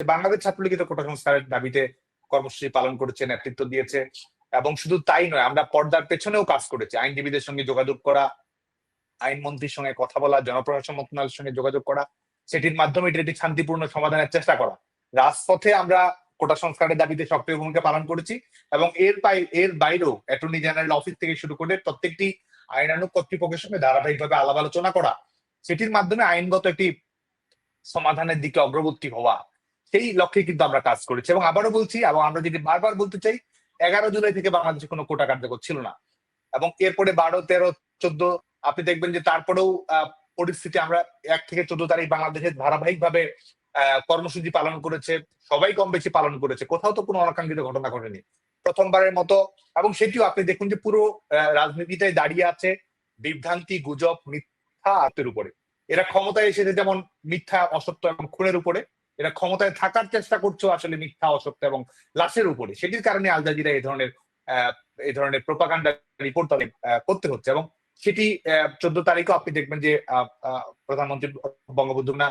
বাংলাদেশ ছাত্রলীগ তো কোটা সংস্কারের দাবিতে কর্মসূচি পালন করেছে, নেতৃত্ব দিয়েছে এবং শুধু তাই নয়, আমরা পর্দার পেছনেও কাজ করেছি। আইনজীবীদের সঙ্গে যোগাযোগ করা, আইনমন্ত্রীর সঙ্গে কথা বলা, জনপ্রশাসন মন্ত্রণালয়ের সঙ্গে যোগাযোগ করা, সেটির মাধ্যমে এটি একটি শান্তিপূর্ণ সমাধানের চেষ্টা করা। রাজপথে আমরা কোটা সংস্কারের দাবিতে সক্রিয় ভূমিকা পালন করেছি এবং এর এর বাইরেও অ্যাটর্নি জেনারেল অফিস থেকে শুরু করে প্রত্যেকটি আইনানুগ কর্তৃপক্ষের সঙ্গে ধারাবাহিকভাবে আলাপ আলোচনা করা, সেটির মাধ্যমে আইনগত একটি সমাধানের দিকে অগ্রগতি হওয়া সেই লক্ষ্যে কিন্তু আমরা কাজ করেছি এবং আবারও বলছি এবং আমরা যদি বারবার বলতে চাই, এগারো জুলাই থেকে বাংলাদেশে কোনো কোটা কার্যকর ছিল না। এবং এরপরে বারো, তেরো, চোদ্দ, আপনি দেখবেন যে তারপরেও পরিস্থিতি আমরা এক থেকে চোদ্দ তারিখ বাংলাদেশে ধারাবাহিকভাবে কর্মসূচি পালন করেছে, সবাই কম বেশি পালন করেছে, কোথাও তো কোনো অনাকাঙ্ক্ষিত ঘটনা ঘটেনি। প্রথমবারের মতো এবং সেটিও আপনি দেখুন যে পুরো রাজনীতিটাই দাঁড়িয়ে আছে বিভ্রান্তি, গুজব, মিথ্যা আত্মের উপরে। এরা ক্ষমতায় এসেছে যেমন মিথ্যা, অসত্য এবং খুনের উপরে। এরা ক্ষমতায় থাকার চেষ্টা করছ আসলে মিথ্যা, অসত্য এবং লাশের উপরে। সেটির কারণে আল জাজিরা এই ধরনের এই ধরনের প্রোপাগান্ডা রিপোর্ট তাদের করতে হচ্ছে এবং সেটি চোদ্দ তারিখও আপনি দেখবেন যে প্রধানমন্ত্রী বঙ্গবন্ধু না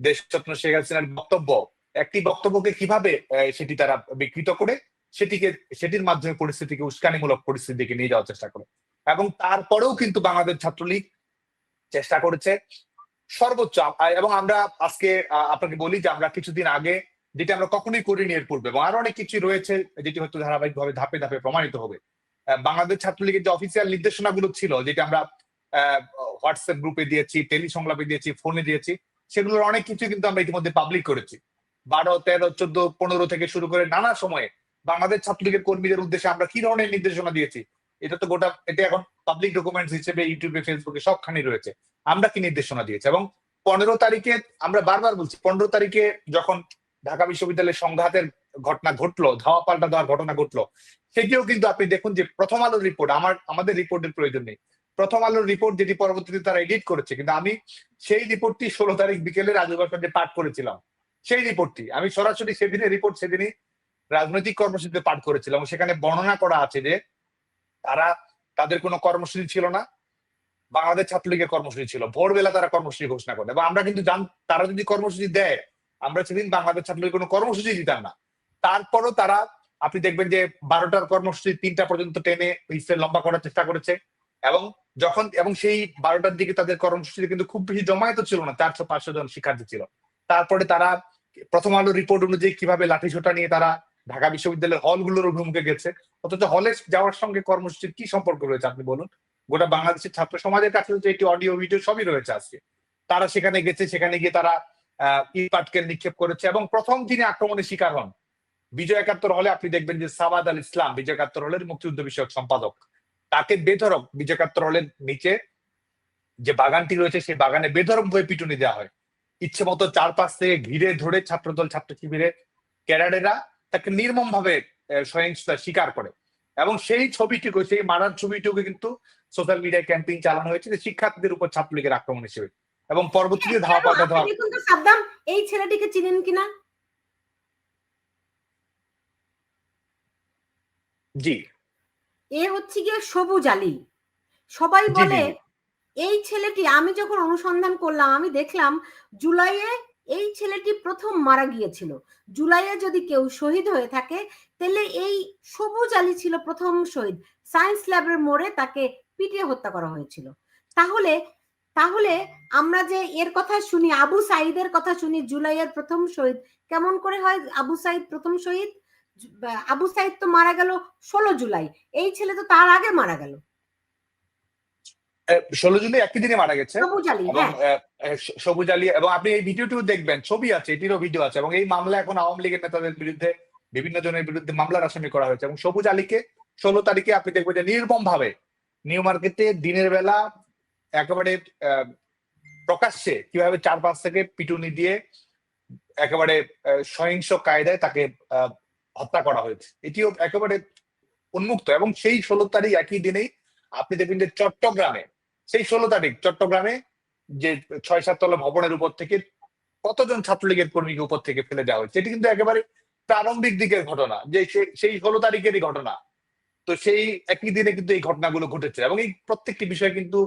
দেশ দেশরত্ন শেখ হাসিনার বক্তব্য, একটি বক্তব্যকে কীভাবে সেটি তারা বিকৃত করে, সেটিকে, সেটির মাধ্যমে পরিস্থিতিকে উস্কানিমূলক পরিস্থিতিকে নিয়ে যাওয়ার চেষ্টা করে। এবং তারপরেও কিন্তু বাংলাদেশ ছাত্রলীগ চেষ্টা করেছে সর্বোচ্চ এবং আমরা আজকে আপনাকে বলি যে আমরা কিছুদিন আগে যেটা আমরা কখনোই করিনি এর পূর্বে, এবং আরও অনেক কিছু রয়েছে যেটি হয়তো ধারাবাহিকভাবে ধাপে ধাপে প্রমাণিত হবে। বাংলাদেশ ছাত্রলীগের যে অফিসিয়াল নির্দেশনাগুলো ছিল, যেটা আমরা হোয়াটসঅ্যাপ গ্রুপে দিয়েছি টেলি সংলাপে দিয়েছি ফোনে দিয়েছি, সেগুলোর অনেক কিছু কিন্তু আমরা ইতিমধ্যে পাবলিক করেছি। বারো, তেরো, চোদ্দ, পনেরো থেকে শুরু করে নানা সময়ে বাংলাদেশ ছাত্রলীগের কর্মীদের উদ্দেশ্যে আমরা কি ধরনের নির্দেশনা দিয়েছি, এটা তো গোটা, এটা এখন পাবলিক ডকুমেন্টস হিসেবে ইউটিউবে ফেসবুকে সবখানে রয়েছে। আমরা কি নির্দেশনা দিয়েছি? এবং পনেরো তারিখে আমরা বারবার বলছি, পনেরো তারিখে যখন ঢাকা বিশ্ববিদ্যালয়ের সংঘাতের ঘটনা ঘটলো, ধাওয়া পাল্টা দেওয়ার ঘটনা ঘটলো, সেটিও কিন্তু আপনি দেখুন যে প্রথম আলোর রিপোর্ট আমার, আমাদের রিপোর্টের প্রয়োজন নেই। প্রথম আলোর রিপোর্ট যেটি পরবর্তীতে তারা এডিট করেছে, কিন্তু আমি সেই রিপোর্টটি ষোলো তারিখ বিকেলে রাজুবাসে পাঠ করেছিলাম। সেই রিপোর্টটি আমি সরাসরি সেদিনের রিপোর্ট সেদিনই রাজনৈতিক কর্মসূচিতে পাঠ করেছিলাম সেখানে বর্ণনা করা আছে যে তারা, তাদের কোনো কর্মসূচি ছিল না বাংলাদেশ ছাত্রলীগের কর্মসূচি ছিল। ভোরবেলা তারা কর্মসূচি ঘোষণা করে এবং আমরা কিন্তু তারা যদি কর্মসূচি দেয়, আমরা সেদিন বাংলাদেশ ছাত্রলীগের কোনো কর্মসূচি দিতাম না। তারপরও তারা, আপনি দেখবেন যে বারোটার কর্মসূচি তিনটা পর্যন্ত টেনে ইসে লম্বা করার চেষ্টা করেছে এবং যখন, এবং সেই বারোটার দিকে তাদের কর্মসূচিতে কিন্তু খুব বেশি জমায়েত ছিল না, চারশো পাঁচশো জন শিক্ষার্থী ছিল। তারপরে তারা প্রথম আলো রিপোর্ট অনুযায়ী কীভাবে লাঠিসোঁটা নিয়ে তারা ঢাকা বিশ্ববিদ্যালয়ের হলগুলোর অভিমুখে গেছে। অথচ হলে যাওয়ার সঙ্গে কর্মসূচির কি সম্পর্ক রয়েছে আপনি বলুন? গোটা বাংলাদেশের ছাত্র সমাজের কাছে একটি অডিও ভিডিও সবই রয়েছে আজকে। তারা সেখানে গেছে, সেখানে গিয়ে তারা, আহ নিক্ষেপ করেছে এবং প্রথম দিনে আক্রমণের শিকার হন। বিজয় একাত্তর হলে আপনি দেখবেন যে সাবাদ আল ইসলাম, বিজয় একাত্তর হলের মুক্তিযুদ্ধ বিষয়ক সম্পাদক। তাকে বেধরক, বিজয় একাত্তর হলের নিচে যে বাগানটি রয়েছে, সেই বাগানে বেধরক হয়ে পিটুনি দেওয়া হয়। ইচ্ছে মতো চারপাশ থেকে ঘিরে ধরে ছাত্রদল ছাত্র শিবিরের ক্যাডারেরা তাকে নির্মম ভাবে সহিংসতা স্বীকার করে। এবং সেই ছবিটুকু সেই মারার ছবিটুকু কিন্তু সোশ্যাল মিডিয়ায় ক্যাম্পেইন চালানো হয়েছে যে শিক্ষার্থীদের উপর ছাত্রলীগের আক্রমণ হিসেবে। এবং পরবর্তীতে ধাওয়া পাল্টা ধাওয়া সাদ্দাম এই ছেলেটিকে চিনেন কিনা? জি। এ হচ্ছে গিয়ে সবুজ আলী। সবাই বলে। এই ছেলেটি আমি যখন অনুসন্ধান করলাম আমি দেখলাম জুলাইয়ে এই ছেলেটি প্রথম মারা গিয়েছিল। জুলাইয়ে যদি কেউ শহীদ হয়ে থাকে, তাহলে এই সবুজ আলী ছিল প্রথম শহীদ। সায়েন্স ল্যাবের মোড়ে তাকে পিটিয়ে হত্যা করা হয়েছিল। তাহলে তাহলে আমরা যে এর কথা শুনি, আবু সাইদের কথা শুনি, জুলাইয়ের প্রথম শহীদ, কেমন করে হয়? আবু সাইদ প্রথম শহীদ? আবু সাইদ তো মারা গেল ষোলো জুলাই। এই ছেলে তো তার আগে মারা গেল। ষোলো জুলাই একই দিনে মারা গেছে। সবুজ আলী এবং হ্যাঁ। সবুজ আলী এবং আপনি এই ভিডিওটিও দেখবেন ছবি আছে এটিরও ভিডিও আছে এবং এই মামলা এখন আওয়ামী লীগের নেতাদের বিরুদ্ধে বিভিন্ন জনের বিরুদ্ধে মামলার আসামি করা হয়েছে এবং সবুজ আলীকে ষোলো তারিখে আপনি দেখবেন যে নির্মম ভাবে নিউ মার্কেটে দিনের বেলা একেবারে প্রকাশ্যে কীভাবে চার পাঁচ থেকে পিটুনি দিয়ে একেবারে সহিংস কায়দায় তাকে হত্যা করা হয়েছে। এটিও একেবারে উন্মুক্ত এবং সেই ষোলো তারিখ একই দিনেই আপনি দেখবেন যে চট্টগ্রামে সেই ষোলো তারিখ চট্টগ্রামে যে ছয় সাত তলা ভবনের উপর থেকে কতজন ছাত্রলীগের কর্মীকে উপর থেকে ফেলে দেওয়া হয়েছে? এটি কিন্তু একেবারে প্রারম্ভিক দিকের ঘটনা, যে সেই ষোলো তারিখেরই ঘটনা। তো সেই একই দিনে কিন্তু এই ঘটনাগুলো ঘটেছে এবং এই প্রত্যেকটি বিষয় কিন্তু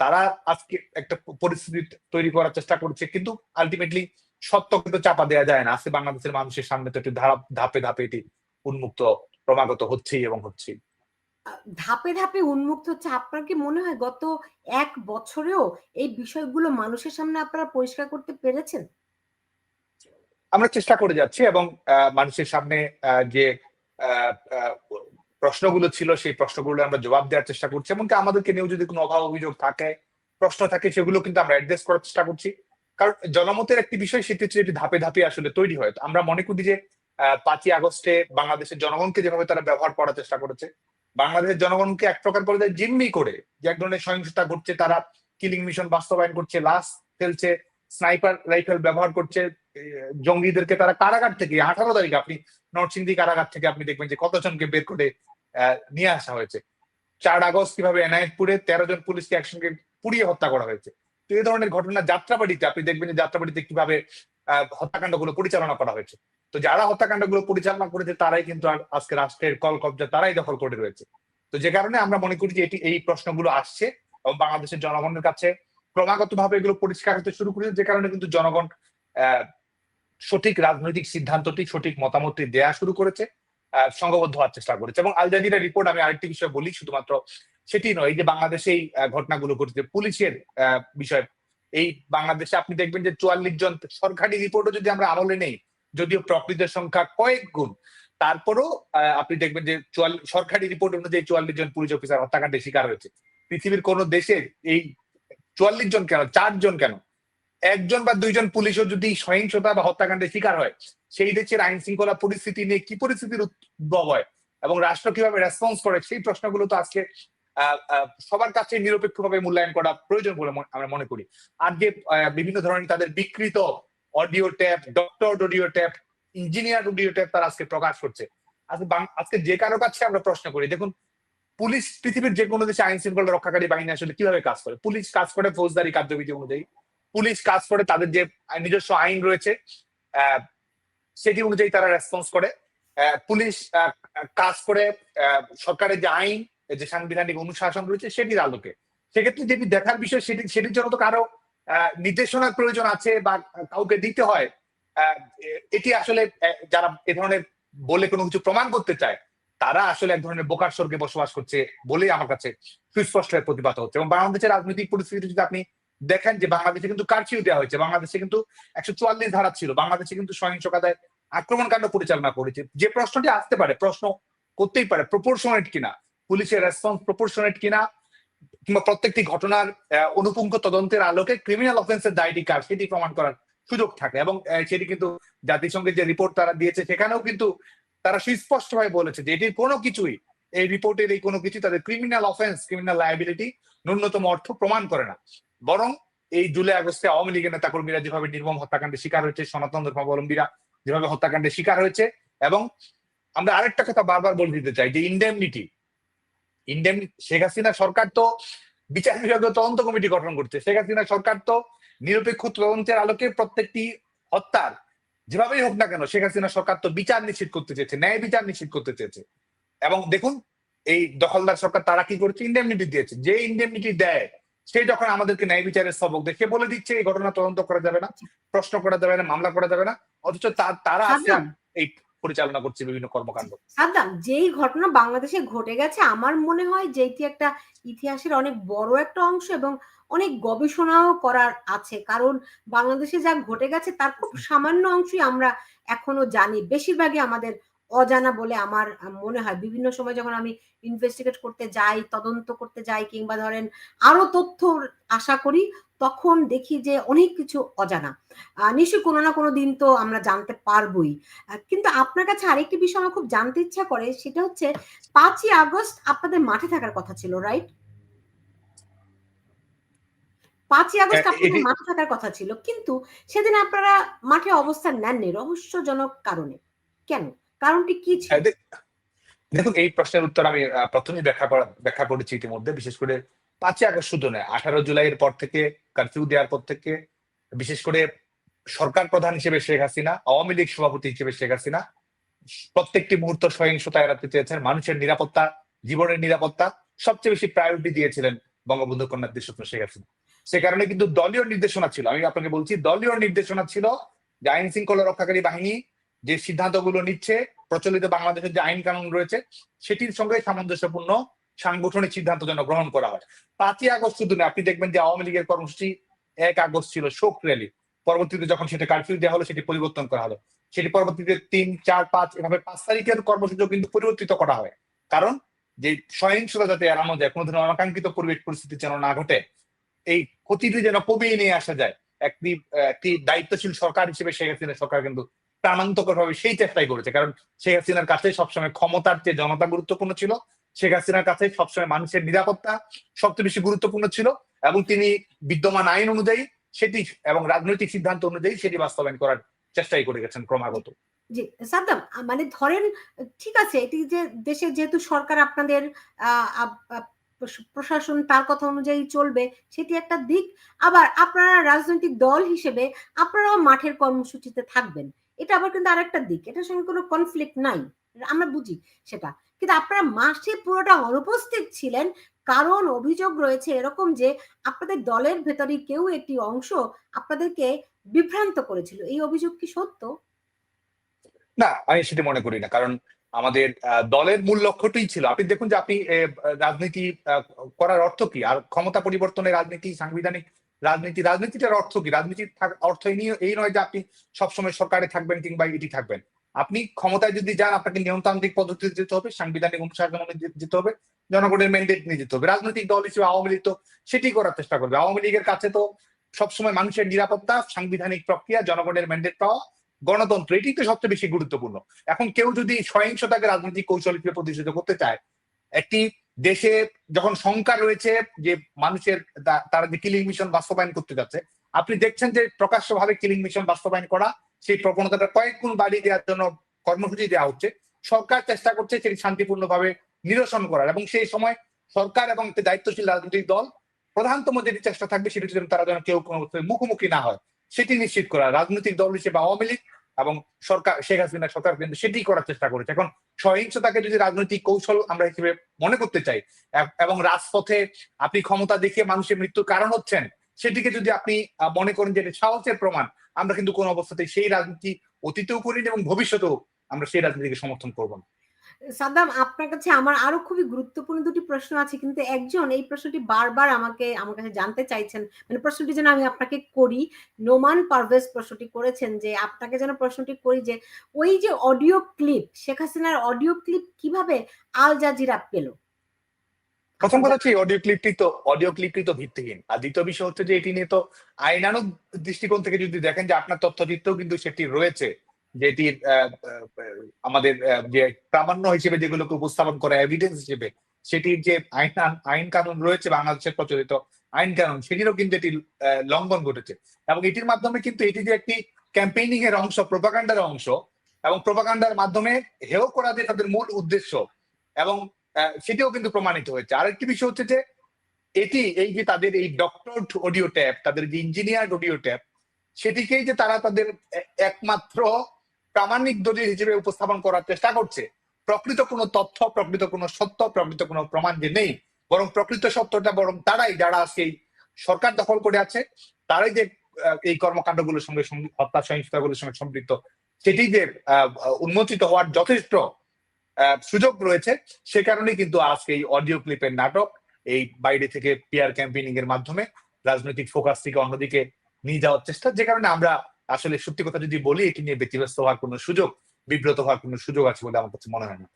তারা আজকে একটা পরিস্থিতি তৈরি করার চেষ্টা করছে, কিন্তু আলটিমেটলি সত্য কিন্তু চাপা দেওয়া যায় না। আজকে বাংলাদেশের মানুষের সামনে তো একটু ধাপ, ধাপে ধাপে এটি উন্মুক্ত, ক্রমাগত হচ্ছেই এবং হচ্ছেই। ধাপে ধাপে উন্মুক্ত হচ্ছে। আপনার কি মনে হয় গত এক বছরেও এই বিষয়গুলো মানুষের সামনে আপনারা পরিষ্কার করতে পেরেছেন? আমরা চেষ্টা করে যাচ্ছি এবং মানুষের সামনে যে প্রশ্নগুলো ছিল সেই প্রশ্নগুলো আমরা জবাব দেওয়ার চেষ্টা করছি। এমনকি আমাদেরকে নিয়েও যদি কোনো অভাব অভিযোগ থাকে, প্রশ্ন থাকে, সেগুলো কিন্তু আমরা অ্যাড্রেস করার চেষ্টা করছি। কারণ জনমতের একটি বিষয়, সেটি হচ্ছে এটি ধাপে ধাপে আসলে তৈরি হয়। আমরা মনে করি যে পাঁচই আগস্টে বাংলাদেশের জনগণকে যেভাবে তারা ব্যবহার করার চেষ্টা করেছে বাংলাদেশের জনগণকে এক প্রকার পর্যায়ে জিম্মি করে যে এক ধরনের সহিংসতা ঘটছে, তারা কিলিং মিশন বাস্তবায়ন করছে, লাশ ফেলছে স্নাইপার রাইফেল ব্যবহার করছে জঙ্গিদেরকে তারা কারাগার থেকে, আঠারো তারিখ আপনি নরসিংদী কারাগার থেকে আপনি দেখবেন যে কতজনকে বের করে নিয়ে আসা হয়েছে। চার আগস্ট কীভাবে এনায়েতপুরে তেরো জন পুলিশকে একসঙ্গে পুড়িয়ে হত্যা করা হয়েছে। তো এই ধরনের ঘটনা যাত্রাবাড়িতে আপনি দেখবেন যে যাত্রাবাড়িতে কীভাবে আহ, হত্যাকাণ্ডগুলো পরিচালনা করা হয়েছে। তো যারা হত্যাকাণ্ডগুলো পরিচালনা করেছে তারাই কিন্তু আজকে রাষ্ট্রের কল কবজা তারাই দখল করে রয়েছে। তো যে কারণে আমরা মনে করি যে এটি এই প্রশ্নগুলো আসছে এবং বাংলাদেশের জনগণের কাছে ক্রমাগত ভাবে এগুলো পরিষ্কার হতে শুরু করেছে। যে কারণে কিন্তু জনগণ সঠিক রাজনৈতিক সিদ্ধান্তটি সঠিক মতামতটি দেয়া শুরু করেছে সংঘবদ্ধ হওয়ার চেষ্টা করেছে। এবং আল জাজিরা রিপোর্ট আমি আরেকটি বিষয় বলি শুধুমাত্র সেটি নয়, এই যে বাংলাদেশে এই ঘটনাগুলো ঘটেছে। পুলিশের বিষয়। এই বাংলাদেশে আপনি দেখবেন যে চুয়াল্লিশ জন সরকারি রিপোর্টও যদি আমরা আমলে নেই, যদিও প্রকৃতের সংখ্যা কয়েক গুণ, তারপরও আপনি দেখবেন যে সরকারি রিপোর্ট অনুযায়ী চুয়াল্লিশ জন পুলিশ অফিসার হত্যাকাণ্ডের শিকার হয়েছে। পৃথিবীর কোন দেশে এই চুয়াল্লিশ জন কেন চারজন কেন? একজন বা দুইজন পুলিশও যদি সহিংসতা বা হত্যাকাণ্ডের শিকার হয়, সেই দেশের আইন শৃঙ্খলা পরিস্থিতি নিয়ে কি পরিস্থিতির উদ্ভব হয় এবং রাষ্ট্র কীভাবে রেসপন্স করে, সেই প্রশ্নগুলো তো আজকে সবার কাছে নিরপেক্ষভাবে মূল্যায়ন করা প্রয়োজন বলে আমরা মনে করি। আর যে বিভিন্ন ধরনের তাদের বিকৃত audio tape doctor audio tape engineer audio tape তারা আজকে প্রকাশ করছে। আজকে আজকে যে কারও কাছে আমরা প্রশ্ন করি, দেখুন, পুলিশ পৃথিবীর যে কোনো দেশে আইন শৃঙ্খলা রক্ষাকারী বাহিনী আসলে কীভাবে কাজ করে? পুলিশ কাজ করে ফৌজদারি কার্যবিধি অনুযায়ী। পুলিশ কাজ করে তাদের যে নিজস্ব আইন রয়েছে সেটি অনুযায়ী তারা রেসপন্স করে। পুলিশ কাজ করে সরকারের যে আইন যে সাংবিধানিক অনুশাসন রয়েছে সেটির আলোকে। সেক্ষেত্রে যেটি দেখার বিষয় সেটি, সেটির জন্য তো কারও নির্দেশনার প্রয়োজন আছে বা কাউকে দিতে হয় এটি আসলে যারা এ ধরনের বলে কোনো কিছু প্রমাণ করতে চায়, তারা আসলে এক ধরনের বোকার স্বর্গে বসবাস করছে বলেই আমার কাছে সুস্পষ্ট হয়ে প্রতিবাদ হচ্ছে। এবং বাংলাদেশের রাজনৈতিক পরিস্থিতি যদি আপনি দেখেন যে বাংলাদেশে কিন্তু কারফিউ দেওয়া হয়েছে, বাংলাদেশে কিন্তু একশো চুয়াল্লিশ ধারা ছিল, বাংলাদেশে কিন্তু সহিংসতায় আক্রমণকাণ্ড পরিচালনা করেছে। যে প্রশ্নটি আসতে পারে, প্রশ্ন করতেই পারে প্রপোর্শনেট কিনা পুলিশের রেসপন্স প্রপোর্শনেট কিনা কিংবা প্রত্যেকটি ঘটনার অনুপুঙ্খ তদন্তের আলোকে ক্রিমিনাল অফেন্সের দায়টি কার সেটি প্রমাণ করার সুযোগ থাকে এবং সেটি কিন্তু জাতিসংঘের যে রিপোর্ট তারা দিয়েছে সেখানেও কিন্তু তারা সুস্পষ্টভাবে বলেছে যে এটির কোনো কিছুই এই রিপোর্টের এই কোনো কিছু তাদের ক্রিমিনাল অফেন্স ক্রিমিনাল লায়াবিলিটি ন্যূনতম অর্থ প্রমাণ করে না। বরং এই জুলাই আগস্টে আওয়ামী লীগের নেতাকর্মীরা যেভাবে নির্মম হত্যাকাণ্ডের শিকার হয়েছে, সনাতন ধর্মাবলম্বীরা যেভাবে হত্যাকাণ্ডের শিকার হয়েছে এবং আমরা আরেকটা কথা বারবার বলে দিতে চাই যে ইন্ডেমনিটি ইন্ডেমনিটি শেখ হাসিনা সরকার তো বিচার বিভাগীয় তদন্ত কমিটি গঠন করছে। শেখ হাসিনা সরকার তো নিরপেক্ষ তদন্তের আলোকে প্রত্যেকটি হত্যার যেভাবেই হোক না কেন শেখ হাসিনা সরকার তো বিচার নিশ্চিত করতে চেয়েছে ন্যায় বিচার নিশ্চিত করতে চেয়েছে। এবং দেখুন এই দখলদার সরকার তারা কি করছে? ইন্ডেমনিটি দিয়েছে। যে ইন্ডেমনিটি দেয় সে যখন আমাদেরকে ন্যায় বিচারের সবক দেখে বলে দিচ্ছে এই ঘটনা তদন্ত করা যাবে না প্রশ্ন করা যাবে না মামলা করা যাবে না অথচ তারা সাদ্দাম এই পরিচালনা করছে বিভিন্ন কর্মকাণ্ড। সাদ্দাম, যেই ঘটনা বাংলাদেশে ঘটে গেছে, আমার মনে হয় যেটি একটা ইতিহাসের অনেক বড় একটা অংশ এবং অনেক গবেষণাও করার আছে। কারণ বাংলাদেশে যা ঘটে গেছে, তার খুব সামান্য অংশই আমরা এখনও জানি। বেশিরভাগই আমাদের অজানা বলে আমার মনে হয়। বিভিন্ন সময় যখন আমি ইনভেস্টিগেট করতে যাই তদন্ত করতে যাই কিংবা ধরেন আরও তথ্য আশা করি তখন দেখি যে অনেক কিছু অজানা। নিশ্চয়ই কোনো না কোনো দিন তো আমরা জানতে পারবোই। কিন্তু আপনার কাছে আরেকটি বিষয় আমার খুব জানতে ইচ্ছা করে সেটা হচ্ছে পাঁচই আগস্ট আপনাদের মাঠে থাকার কথা ছিল রাইট পাঁচই আগস্ট আপনাদের মাঠে থাকার কথা ছিল কিন্তু সেদিন আপনারা মাঠে অবস্থান নেননি রহস্যজনক কারণে। কেন? কারণটি কি ছিল? দেখুন এই প্রশ্নের উত্তর আমি আহ, প্রথমেই ব্যাখ্যা করা ব্যাখ্যা করেছি ইতিমধ্যে বিশেষ করে পাঁচই আগস্ট শুধু নয় আঠারো জুলাইয়ের পর থেকে কারফিউ দেওয়ার পর থেকে বিশেষ করে সরকার প্রধান হিসেবে শেখ হাসিনা আওয়ামী লীগ সভাপতি হিসেবে শেখ হাসিনা প্রত্যেকটি মুহূর্ত সহিংসতা এড়াতে চেয়েছেন মানুষের নিরাপত্তা জীবনের নিরাপত্তা সবচেয়ে বেশি প্রায়োরিটি দিয়েছিলেন বঙ্গবন্ধু কন্যা দেশরত্ন শেখ হাসিনা। সে কারণে কিন্তু দলীয় নির্দেশনা ছিল। আমি আপনাকে বলছি দলীয় নির্দেশনা ছিল যে আইন শৃঙ্খলা রক্ষাকারী বাহিনী যে সিদ্ধান্তগুলো নিচ্ছে, প্রচলিত বাংলাদেশের যে আইন কানুন রয়েছে, সেটির সঙ্গে সামঞ্জস্যপূর্ণ সাংগঠনিক সিদ্ধান্ত যেন গ্রহণ করা হয়। পাঁচই আগস্ট শুধু না আপনি দেখবেন যে আওয়ামী লীগের কর্মসূচি এক আগস্ট ছিল শোক র্যালি। পরবর্তীতে যখন সেটা কারফিউ দেওয়া হলো, সেটি পরিবর্তন করা হলো। সেটি পরবর্তীতে তিন, চার, পাঁচ, এভাবে পাঁচ তারিখের কর্মসূচিও কিন্তু পরিবর্তিত করা হয়। কারণ যে সহিংসতা যাতে এড়ানো যায়, কোনো ধরনের অনাকাঙ্ক্ষিত পরিবেশ পরিস্থিতি যেন না ঘটে, এই ক্ষতিটি যেন কমিয়ে নিয়ে আসা যায়, একটি একটি দায়িত্বশীল সরকার হিসেবে শেখ হাসিনা সরকার কিন্তু প্রাণান্তকর ভাবে সেই চেষ্টাই করেছে। কারণ শেখ হাসিনার কাছে সবসময় ক্ষমতার চেয়ে জনতা গুরুত্বপূর্ণ ছিল। শেখ হাসিনার কাছে সবসময় মানুষের নিরাপত্তা সবচেয়ে বেশি গুরুত্বপূর্ণ ছিল এবং তিনি বিদ্যমান আইন অনুযায়ী সেটি এবং রাজনৈতিক সিদ্ধান্ত অনুযায়ী সেটি বাস্তবায়ন করার চেষ্টাই করে গেছেন ক্রমাগত। জি, সাদ্দাম মানে ধরেন, ঠিক আছে, এটি যে দেশে যেহেতু সরকার আপনাদের প্রশাসন তার কথা অনুযায়ী চলবে, সেটি একটা দিক। আবার আপনারা রাজনৈতিক দল হিসেবে আপনারাও মাঠের কর্মসূচিতে থাকবেন। এটা আবার কিন্তু আরেকটা দিক। এটার সঙ্গে কোনো কনফ্লিক্ট নাই। আমরা বুঝি সেটা। কিন্তু আপনারা মাসে পুরোটা অনুপস্থিত ছিলেন, কারণ অভিযোগ রয়েছে এরকম যে আপনাদের দলের ভেতরে কেউ একটি অংশ আপনাদেরকে বিভ্রান্ত করেছিল। এই অভিযোগ কি সত্য? না, আমি সেটি মনে করি না। কারণ আমাদের দলের মূল লক্ষ্যটাই ছিল। আপনি দেখুন যে আপনি রাজনীতি করার অর্থ কি? আর ক্ষমতা পরিবর্তনের রাজনীতি, সাংবিধানিক রাজনীতি, রাজনীতিটার অর্থ কি? রাজনীতির অর্থ এই নিয়ে- যে আপনি সবসময় সরকারে থাকবেন কিংবা এটি থাকবেন। আপনি ক্ষমতায় যদি যান, আপনাকে নিয়মতান্ত্রিক পদ্ধতিতে যেতে হবে, সাংবিধানিক অনুশাসন যেতে হবে, জনগণের ম্যান্ডেট নিয়ে যেতে হবে। রাজনৈতিক দল হিসেবে আওয়ামী লীগ তো সেটি করার চেষ্টা করবে। আওয়ামী লীগের কাছে তো সবসময় মানুষের নিরাপত্তা, সাংবিধানিক প্রক্রিয়া, জনগণের ম্যান্ডেট পাওয়া, গণতন্ত্র, এটি তো সবচেয়ে বেশি গুরুত্বপূর্ণ। এখন কেউ যদি সহিংসতাকে রাজনৈতিক কৌশল হিসেবে প্রতিষ্ঠিত করতে চায়, একটি দেশে যখন শঙ্কা রয়েছে যে মানুষের তারা যে কিলিং মিশন বাস্তবায়ন করতে যাচ্ছে, আপনি দেখছেন যে প্রকাশ্যভাবে কিলিং মিশন বাস্তবায়ন করা, সেই প্রবণতাটা কয়েক গুণ বাড়িয়ে দেওয়ার জন্য কর্মসূচি দেওয়া হচ্ছে। সরকার চেষ্টা করছে সেটি শান্তিপূর্ণভাবে নিরসন করার এবং সেই সময় সরকার এবং দায়িত্বশীল রাজনৈতিক দল প্রধানতম যেটি চেষ্টা থাকবে সেটি যেন তারা যেন কেউ কোনো মুখোমুখি না হয়, সেটি নিশ্চিত করা রাজনৈতিক দল হিসেবে আওয়ামী লীগ এবং সরকার, শেখ হাসিনা সরকার কিন্তু সেটি করার চেষ্টা করেছে। এখন সহিংসতাকে যদি রাজনৈতিক কৌশল আমরা হিসেবে মনে করতে চাই, এবং রাজপথে আপনি ক্ষমতা দেখিয়ে মানুষের মৃত্যুর কারণ হচ্ছেন, সেটিকে যদি আপনি মনে করেন যে এটা সাহসের প্রমাণ, আমরা কিন্তু কোন অবস্থাতেই সেই রাজনীতি অতীতেও করিনি এবং ভবিষ্যতেও আমরা সেই রাজনীতিকে সমর্থন করব না। সাদ্দাম, আপনার কাছে আমার আরও খুবই গুরুত্বপূর্ণ দুটি প্রশ্ন আছে, কিন্তু একজন এই প্রশ্নটি বারবার আমাকে, আমার কাছে জানতে চাইছেন। মানে প্রশ্নটি যেন আমি আপনাকে করি। নোমান পারভেজ প্রশ্নটি করেছেন যে, আপনাকে যেন প্রশ্নটি করি যে, ওই যে অডিও ক্লিপ, শেখ হাসিনার অডিও ক্লিপ কীভাবে আল জাজিরা পেল? প্রথম কথা হচ্ছে অডিও ক্লিপটি তো, অডিও ক্লিপটি তো ভিত্তিহীন। আর দ্বিতীয় বিষয় হচ্ছে যে, এটি নিয়ে তো আইনানুগ দৃষ্টিকোণ থেকে যদি দেখেন যে, আপনার তথ্যচিত্রেও কিন্তু সেটি রয়েছে। আহ, আমাদের যে প্রামাণ্য হিসেবে যেগুলোকে উপস্থাপন করা এভিডেন্স হিসেবে সেটির যে আইন আইন কানুন রয়েছে বাংলাদেশের প্রচলিত আইন কানুন সেটিরও কিন্তু এটি লঙ্ঘন ঘটেছে। এবং এটির মাধ্যমে কিন্তু এটি যে একটি ক্যাম্পেইনিং এর অংশ প্রোপাগান্ডার অংশ এবং প্রোপাগান্ডার মাধ্যমে হেও করা যে তাদের মূল উদ্দেশ্য এবং সেটিও কিন্তু প্রমাণিত হয়েছে। আরেকটি বিষয় হচ্ছে যে এটি এই যে তাদের এই ডক্টর অডিও ট্যাপ তাদের যে ইঞ্জিনিয়ার অডিও ট্যাপ সেটিকেই যে তারা তাদের একমাত্র প্রামাণিক দলিল হিসেবে উপস্থাপন করার চেষ্টা করছে। প্রকৃত কোনো তথ্য, প্রকৃত কোনো সত্য, প্রকৃত কোনো প্রমাণ যে নেই। বরং প্রকৃত সত্যটা বরং তারাই, যারা সেই সরকার দখল করে আছে, তারাই যে এই কর্মকাণ্ডগুলোর সঙ্গে হত্যা সহিংসতাগুলোর সঙ্গে সম্পৃক্ত, সেটি যে উন্মোচিত হওয়ার যথেষ্ট সুযোগ রয়েছে, সে কারণেই কিন্তু আজকে এই অডিও ক্লিপের নাটক, এই বাইরে থেকে পিয়ার ক্যাম্পেইনিং এর মাধ্যমে রাজনৈতিক ফোকাস থেকে অন্যদিকে নিয়ে যাওয়ার চেষ্টা, যে কারণে আমরা আসলে সত্যি কথা যদি বলি, এটি নিয়ে ব্যতিব্যস্ত হওয়ার কোনো সুযোগ, বিব্রত হওয়ার কোনো সুযোগ আছে বলে আমার কাছে মনে হয় না।